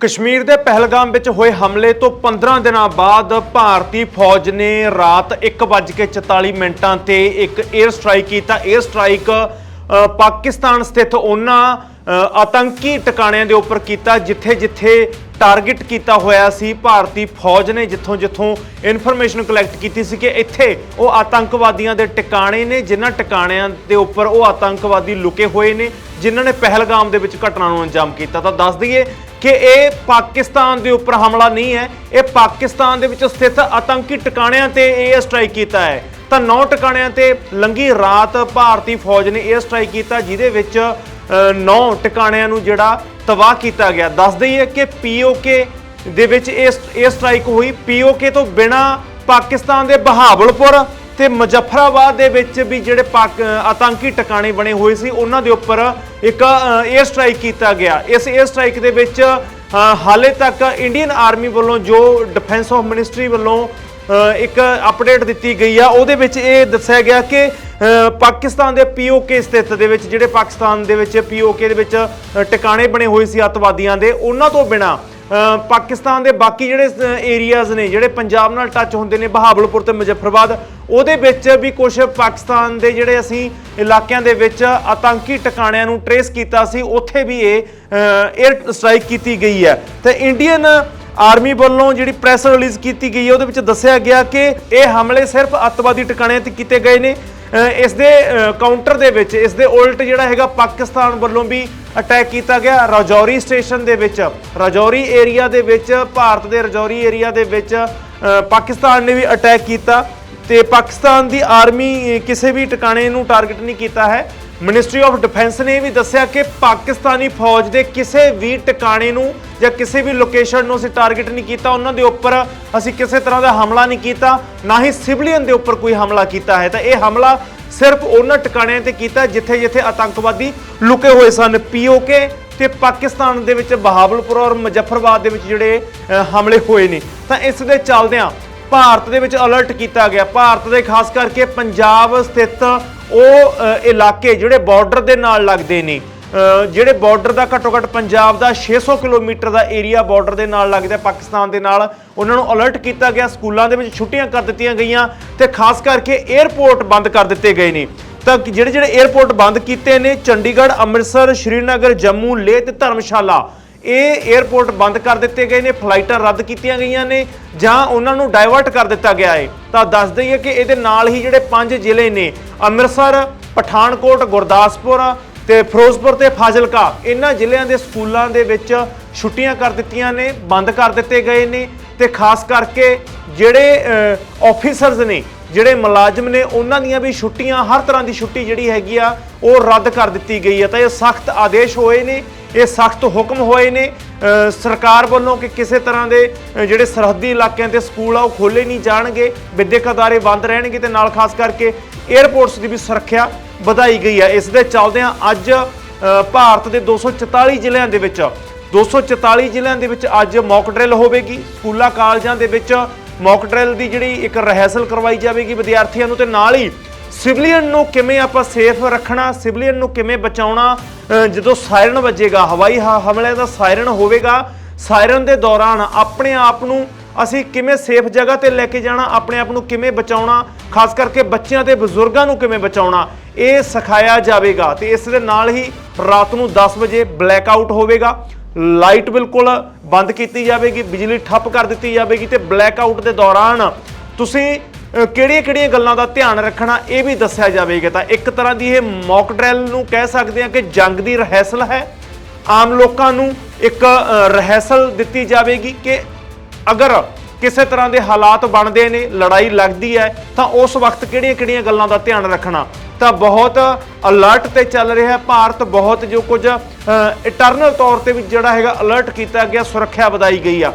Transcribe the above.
ਕਸ਼ਮੀਰ ਦੇ ਪਹਿਲਗਾਮ ਵਿੱਚ ਹੋਏ ਹਮਲੇ ਤੋਂ 15 ਦਿਨਾਂ ਬਾਅਦ ਭਾਰਤੀ ਫੌਜ ਨੇ ਰਾਤ 1:44 ਮਿੰਟਾਂ ਤੇ ਇੱਕ 에ਅਰ ਸਟ੍ਰਾਈਕ ਕੀਤਾ। 에ਅਰ ਸਟ੍ਰਾਈਕ ਪਾਕਿਸਤਾਨ ਸਥਿਤ ਉਹਨਾਂ ਆਤੰਕੀ ਟਿਕਾਣਿਆਂ ਦੇ ਉੱਪਰ ਕੀਤਾ ਜਿੱਥੇ-ਜਿੱਥੇ ਟਾਰਗੇਟ ਕੀਤਾ ਹੋਇਆ ਸੀ। ਭਾਰਤੀ ਫੌਜ ਨੇ ਜਿੱਥੋਂ-ਜਿੱਥੋਂ ਇਨਫੋਰਮੇਸ਼ਨ ਕਲੈਕਟ ਕੀਤੀ ਸੀ ਕਿ ਇੱਥੇ ਉਹ ਆਤੰਕਵਾਦੀਆਂ ਦੇ ਟਿਕਾਣੇ ਨੇ, ਜਿਨ੍ਹਾਂ ਟਿਕਾਣਿਆਂ ਦੇ ਉੱਪਰ ਉਹ ਆਤੰਕਵਾਦੀ ਲੁਕੇ ਹੋਏ ਨੇ, ਜਿਨ੍ਹਾਂ ਨੇ ਪਹਿਲਗਾਮ ਦੇ ਵਿੱਚ ਘਟਨਾ ਨੂੰ ਅੰਜਾਮ ਕੀਤਾ। ਤਾਂ ਦੱਸ ਦਈਏ ਕਿ ਇਹ ਪਾਕਿਸਤਾਨ ਦੇ ਉੱਪਰ ਹਮਲਾ ਨਹੀਂ ਹੈ। ਇਹ ਪਾਕਿਸਤਾਨ ਦੇ ਵਿੱਚ ਸਥਿਤ ਆਤੰਕੀ ਟਿਕਾਣਿਆਂ ਤੇ ਇਹ ਸਟ੍ਰਾਈਕ ਕੀਤਾ ਹੈ। ਤਾਂ ਨੌ ਟਿਕਾਣਿਆਂ ਤੇ ਲੰਗੀ ਰਾਤ ਭਾਰਤੀ ਫੌਜ ਨੇ ਇਹ ਸਟ੍ਰਾਈਕ ਕੀਤਾ ਜਿਹਦੇ ਵਿੱਚ ਅ, ਨੌ ਟਿਕਾਣਿਆਂ ਨੂੰ ਜਿਹੜਾ ਤਬਾਹ ਕੀਤਾ ਗਿਆ। ਦੱਸ ਦਈਏ ਕਿ ਪੀਓਕੇ ਦੇ ਵਿੱਚ ਇਹ ਇਹ ਸਟ੍ਰਾਈਕ ਹੋਈ। ਪੀਓਕੇ ਤੋਂ ਬਿਨਾ ਪਾਕਿਸਤਾਨ ਦੇ ਬਹਾਵਲਪੁਰ ਤੇ ਮੁਜ਼ੱਫਰਾਬਾਦ ਦੇ ਵਿੱਚ ਵੀ ਜਿਹੜੇ ਪਾਕ ਆਤੰਕੀ ਟਿਕਾਣੇ ਬਣੇ ਹੋਏ ਸੀ, ਉਹਨਾਂ ਦੇ ਉੱਪਰ ਇੱਕ 에ਅਰ ਸਟ੍ਰਾਈਕ ਕੀਤਾ ਗਿਆ। ਇਸ 에ਅਰ ਸਟ੍ਰਾਈਕ ਦੇ ਵਿੱਚ ਹਾਲੇ ਤੱਕ ਇੰਡੀਅਨ ਆਰਮੀ ਵੱਲੋਂ ਜੋ ਡਿਫੈਂਸ ਆਫ ਮਿਨਿਸਟਰੀ ਵੱਲੋਂ ਇੱਕ ਅਪਡੇਟ ਦਿੱਤੀ ਗਈ ਆ, ਉਹਦੇ ਵਿੱਚ ਇਹ ਦੱਸਿਆ ਗਿਆ ਕਿ ਪਾਕਿਸਤਾਨ ਦੇ ਪੀਓਕੇ ਸਥਿਤ ਦੇ ਵਿੱਚ, ਜਿਹੜੇ ਪਾਕਿਸਤਾਨ ਦੇ ਵਿੱਚ ਪੀਓਕੇ ਦੇ ਵਿੱਚ ਟਿਕਾਣੇ ਬਣੇ ਹੋਏ ਸੀ ਅੱਤਵਾਦੀਆਂ ਦੇ, ਉਹਨਾਂ ਤੋਂ ਬਿਨਾ ਪਾਕਿਸਤਾਨ ਦੇ ਬਾਕੀ ਜਿਹੜੇ ਏਰੀਆਜ਼ ਨੇ, ਜਿਹੜੇ ਪੰਜਾਬ ਨਾਲ ਟੱਚ ਹੁੰਦੇ ਨੇ, ਬਹਾਵਲਪੁਰ ਤੇ ਮੁਜ਼ੱਫਰਬਾਦ, ਉਹਦੇ ਵਿੱਚ ਵੀ ਕੁਝ ਪਾਕਿਸਤਾਨ ਦੇ ਜਿਹੜੇ ਅਸੀਂ ਇਲਾਕਿਆਂ ਦੇ ਵਿੱਚ ਆਤੰਕੀ ਟਿਕਾਣਿਆਂ ਨੂੰ ਟਰੇਸ ਕੀਤਾ ਸੀ, ਉੱਥੇ ਵੀ ਇਹ 에ਅਰ ਸਟ੍ਰਾਈਕ ਕੀਤੀ ਗਈ ਹੈ। ਤੇ ਇੰਡੀਅਨ ਆਰਮੀ ਵੱਲੋਂ ਜਿਹੜੀ ਪ੍ਰੈਸ ਰਿਲੀਜ਼ ਕੀਤੀ ਗਈ ਹੈ, ਉਹਦੇ ਵਿੱਚ ਦੱਸਿਆ ਗਿਆ ਕਿ ਇਹ ਹਮਲੇ ਸਿਰਫ ਅੱਤਵਾਦੀ ਟਿਕਾਣਿਆਂ ਤੇ ਕੀਤੇ ਗਏ ਨੇ। ਇਸ ਦੇ ਕਾਊਂਟਰ ਦੇ ਵਿੱਚ, ਇਸ ਦੇ ਉਲਟ ਜਿਹੜਾ ਹੈਗਾ ਪਾਕਿਸਤਾਨ ਵੱਲੋਂ ਵੀ ਅਟੈਕ ਕੀਤਾ ਗਿਆ ਰਾਜੌਰੀ ਸਟੇਸ਼ਨ ਦੇ ਵਿੱਚ। ਰਾਜੌਰੀ ਏਰੀਆ ਦੇ ਵਿੱਚ, ਭਾਰਤ ਦੇ ਰਜੌਰੀ ਏਰੀਆ ਦੇ ਵਿੱਚ ਪਾਕਿਸਤਾਨ ਨੇ ਵੀ ਅਟੈਕ ਕੀਤਾ ਤੇ ਪਾਕਿਸਤਾਨ ਦੀ ਆਰਮੀ ਕਿਸੇ ਵੀ ਟਿਕਾਣੇ ਨੂੰ ਟਾਰਗੇਟ ਨਹੀਂ ਕੀਤਾ ਹੈ। ਮਿਨਿਸਟਰੀ ਆਫ ਡਿਫੈਂਸ ਨੇ ਇਹ ਵੀ ਦੱਸਿਆ ਕਿ ਪਾਕਿਸਤਾਨੀ ਫੌਜ ਦੇ ਕਿਸੇ ਵੀ ਟਿਕਾਣੇ ਨੂੰ ਜਾਂ ਕਿਸੇ ਵੀ ਲੋਕੇਸ਼ਨ ਨੂੰ ਅਸੀਂ ਟਾਰਗੇਟ ਨਹੀਂ ਕੀਤਾ। ਉਹਨਾਂ ਦੇ ਉੱਪਰ ਅਸੀਂ ਕਿਸੇ ਤਰ੍ਹਾਂ ਦਾ ਹਮਲਾ ਨਹੀਂ ਕੀਤਾ, ਨਾ ਹੀ ਸਿਵਲੀਅਨ ਦੇ ਉੱਪਰ ਕੋਈ ਹਮਲਾ ਕੀਤਾ ਹੈ। ਤਾਂ ਇਹ ਹਮਲਾ ਸਿਰਫ ਉਹਨਾਂ ਟਿਕਾਣਿਆਂ ਤੇ ਕੀਤਾ ਜਿੱਥੇ-ਜਿੱਥੇ ਆਤੰਕਵਾਦੀ ਲੁਕੇ ਹੋਏ ਸਨ। ਪੀਓਕੇ ਤੇ ਪਾਕਿਸਤਾਨ ਦੇ ਵਿੱਚ ਬਹਾਵਲਪੁਰ ਔਰ ਮੁਜ਼ੱਫਰਬਾਦ ਦੇ ਵਿੱਚ ਜਿਹੜੇ ਹਮਲੇ ਹੋਏ ਨੇ। ਤਾਂ ਇਸ ਦੇ ਚੱਲਦਿਆਂ ਭਾਰਤ ਦੇ ਵਿੱਚ ਅਲਰਟ ਕੀਤਾ ਗਿਆ। ਭਾਰਤ ਦੇ ਖਾਸ ਕਰਕੇ ਪੰਜਾਬ ਸਥਿਤ ਉਹ ਇਲਾਕੇ ਜਿਹੜੇ ਬਾਰਡਰ ਦੇ ਨਾਲ ਲੱਗਦੇ ਨੇ। ਜਿਹੜੇ ਬਾਰਡਰ ਦਾ ਘੱਟੋ ਘੱਟ ਪੰਜਾਬ ਦਾ 600 ਕਿਲੋਮੀਟਰ ਦਾ ਏਰੀਆ ਬਾਰਡਰ ਦੇ ਨਾਲ ਲੱਗਦਾ ਪਾਕਿਸਤਾਨ ਦੇ ਨਾਲ। ਉਹਨਾਂ ਨੂੰ ਅਲਰਟ ਕੀਤਾ ਗਿਆ। ਸਕੂਲਾਂ ਦੇ ਵਿੱਚ ਛੁੱਟੀਆਂ ਕਰ ਦਿੱਤੀਆਂ ਗਈਆਂ ਤੇ ਖਾਸ ਕਰਕੇ 에ਅਰਪੋਰਟ ਬੰਦ ਕਰ ਦਿੱਤੇ ਗਏ ਨੇ। ਤਾਂ ਜਿਹੜੇ ਜਿਹੜੇ 에ਅਰਪੋਰਟ ਬੰਦ ਕੀਤੇ ਨੇ, ਚੰਡੀਗੜ੍ਹ, ਅੰਮ੍ਰਿਤਸਰ, ਸ਼੍ਰੀਨਗਰ, ਜੰਮੂ, ਲੇਹ ਤੇ ਧਰਮਸ਼ਾਲਾ। ਇਹ 에ਅਰਪੋਰਟ ਬੰਦ ਕਰ ਦਿੱਤੇ ਗਏ ਨੇ ਫਲਾਈਟਾਂ ਰੱਦ ਕੀਤੀਆਂ ਗਈਆਂ ਨੇ, ਜਾਂ ਉਹਨਾਂ ਨੂੰ ਡਾਇਵਰਟ ਕਰ ਦਿੱਤਾ ਗਿਆ ਹੈ ਤਾਂ ਦੱਸ ਦਈਏ ਕਿ ਇਹਦੇ ਨਾਲ ਹੀ ਜਿਹੜੇ ਪੰਜ ਜ਼ਿਲ੍ਹੇ ਨੇ, ਅੰਮ੍ਰਿਤਸਰ, ਪਠਾਨਕੋਟ, ਗੁਰਦਾਸਪੁਰ ਤੇ ਫਿਰੋਜ਼ਪੁਰ ਤੇ ਫਾਜ਼ਿਲਕਾ, ਇਹਨਾਂ ਜ਼ਿਲ੍ਹਿਆਂ ਦੇ ਸਕੂਲਾਂ ਦੇ ਵਿੱਚ ਛੁੱਟੀਆਂ ਕਰ ਦਿੱਤੀਆਂ ਨੇ, ਬੰਦ ਕਰ ਦਿੱਤੇ ਗਏ ਨੇ। ਤੇ ਖਾਸ ਕਰਕੇ ਜਿਹੜੇ ਆਫੀਸਰਸ ਨੇ, ਜਿਹੜੇ ਮੁਲਾਜ਼ਮ ਨੇ, ਉਹਨਾਂ ਦੀਆਂ ਵੀ ਛੁੱਟੀਆਂ, ਹਰ ਤਰ੍ਹਾਂ ਦੀ ਛੁੱਟੀ ਜਿਹੜੀ ਹੈਗੀ ਆ, ਉਹ ਰੱਦ ਕਰ ਦਿੱਤੀ ਗਈ ਹੈ। ਤਾਂ ਇਹ ਸਖਤ ਆਦੇਸ਼ ਹੋਏ ਨੇ। ਇਹ ਸਖਤ ਹੁਕਮ ਹੋਏ ਨੇ। ਸਰਕਾਰ ਵੱਲੋਂ ਕਿ ਕਿਸੇ ਤਰ੍ਹਾਂ ਦੇ ਜਿਹੜੇ ਸਰਹੱਦੀ ਇਲਾਕਿਆਂ ਤੇ ਸਕੂਲ ਆ, ਉਹ ਖੋਲੇ ਨਹੀਂ ਜਾਣਗੇ, ਵਿਦਿਅਕ ਅਦਾਰੇ ਬੰਦ ਰਹਿਣਗੇ ਤੇ ਨਾਲ ਖਾਸ ਕਰਕੇ 에ਅਰਪੋਰਟਸ ਦੀ ਵੀ ਸੁਰੱਖਿਆ ਵਧਾਈ ਗਈ ਹੈ ਇਸ ਦੇ ਚੱਲਦਿਆਂ ਅੱਜ ਭਾਰਤ ਦੇ 244 ਜ਼ਿਲ੍ਹਿਆਂ ਦੇ ਵਿੱਚ 244 ਜ਼ਿਲ੍ਹਿਆਂ ਦੇ ਵਿੱਚ ਅੱਜ ਮੌਕ ਡਰਿਲ ਹੋਵੇਗੀ। ਸਕੂਲਾਂ, ਕਾਲਜਾਂ ਦੇ ਵਿੱਚ ਮੌਕ ਡਰਿਲ ਦੀ ਜਿਹੜੀ ਇੱਕ ਰਿਹਰਸਲ ਕਰਵਾਈ ਜਾਵੇਗੀ ਵਿਦਿਆਰਥੀਆਂ ਨੂੰ ਤੇ ਨਾਲ ਹੀ ਸਿਵਲੀਅਨ ਨੂੰ ਕਿਵੇਂ ਆਪਾਂ ਸੇਫ ਰੱਖਣਾ, ਸਿਵਲੀਅਨ ਨੂੰ ਕਿਵੇਂ ਬਚਾਉਣਾ ਜਦੋਂ ਸਾਇਰਨ ਵੱਜੇਗਾ, ਹਵਾਈ ਹ- ਹਮਲੇ ਦਾ ਸਾਇਰਨ ਹੋਵੇਗਾ ਸਾਇਰਨ ਦੇ ਦੌਰਾਨ ਆਪਣੇ ਆਪ ਨੂੰ ਅਸੀਂ ਕਿਵੇਂ ਸੇਫ ਜਗ੍ਹਾ ਤੇ ਲੈ ਕੇ ਜਾਣਾ, ਆਪਣੇ ਆਪ ਨੂੰ ਕਿਵੇਂ ਬਚਾਉਣਾ, ਖਾਸ ਕਰਕੇ ਬੱਚਿਆਂ ਤੇ ਬਜ਼ੁਰਗਾਂ ਨੂੰ ਕਿਵੇਂ ਬਚਾਉਣਾ, ਇਹ ਸਿਖਾਇਆ ਜਾਵੇਗਾ। ਤੇ ਇਸ ਦੇ ਨਾਲ ਹੀ ਰਾਤ ਨੂੰ 10 ਵਜੇ ਬਲੈਕ ਆਊਟ ਹੋਵੇਗਾ ਲਾਈਟ ਬਿਲਕੁਲ ਬੰਦ ਕੀਤੀ ਜਾਵੇਗੀ, ਬਿਜਲੀ ਠੱਪ ਕਰ ਦਿੱਤੀ ਜਾਵੇਗੀ ਤੇ ਬਲੈਕ ਆਊਟ ਦੇ ਦੌਰਾਨ ਤੁਸੀਂ ਕਿਹੜੀਆਂ-ਕਿਹੜੀਆਂ ਗੱਲਾਂ ਦਾ ਧਿਆਨ ਰੱਖਣਾ ਇਹ ਵੀ ਦੱਸਿਆ ਜਾਵੇਗਾ। ਤਾਂ ਇੱਕ ਤਰ੍ਹਾਂ ਦੀ ਇਹ ਮੌਕ ਡਰਿਲ ਨੂੰ ਕਹਿ ਸਕਦੇ ਹਾਂ ਕਿ ਜੰਗ ਦੀ ਰਹਿਸਲ ਹੈ। ਆਮ ਲੋਕਾਂ ਨੂੰ ਇੱਕ ਅ, ਦਿੱਤੀ ਜਾਵੇਗੀ ਕਿ ਅਗਰ ਕਿਸੇ ਤਰ੍ਹਾਂ ਦੇ ਹਾਲਾਤ ਬਣਦੇ ਨੇ ਲੜਾਈ ਲੱਗਦੀ ਹੈ ਤਾਂ ਉਸ ਵਕਤ ਕਿਹੜੀਆਂ-ਕਿਹੜੀਆਂ ਗੱਲਾਂ ਦਾ ਧਿਆਨ ਰੱਖਣਾ। ਤਾਂ ਬਹੁਤ ਅਲਰਟ ਤੇ ਚੱਲ ਰਿਹਾ ਹੈ। ਭਾਰਤ ਬਹੁਤ ਜੋ ਕੁਝ ਇਟਰਨਲ ਤੌਰ ਤੇ ਵੀ ਜਿਹੜਾ ਹੈਗਾ ਅਲਰਟ ਕੀਤਾ ਗਿਆ ਸੁਰੱਖਿਆ ਵਧਾਈ ਗਈ ਆ।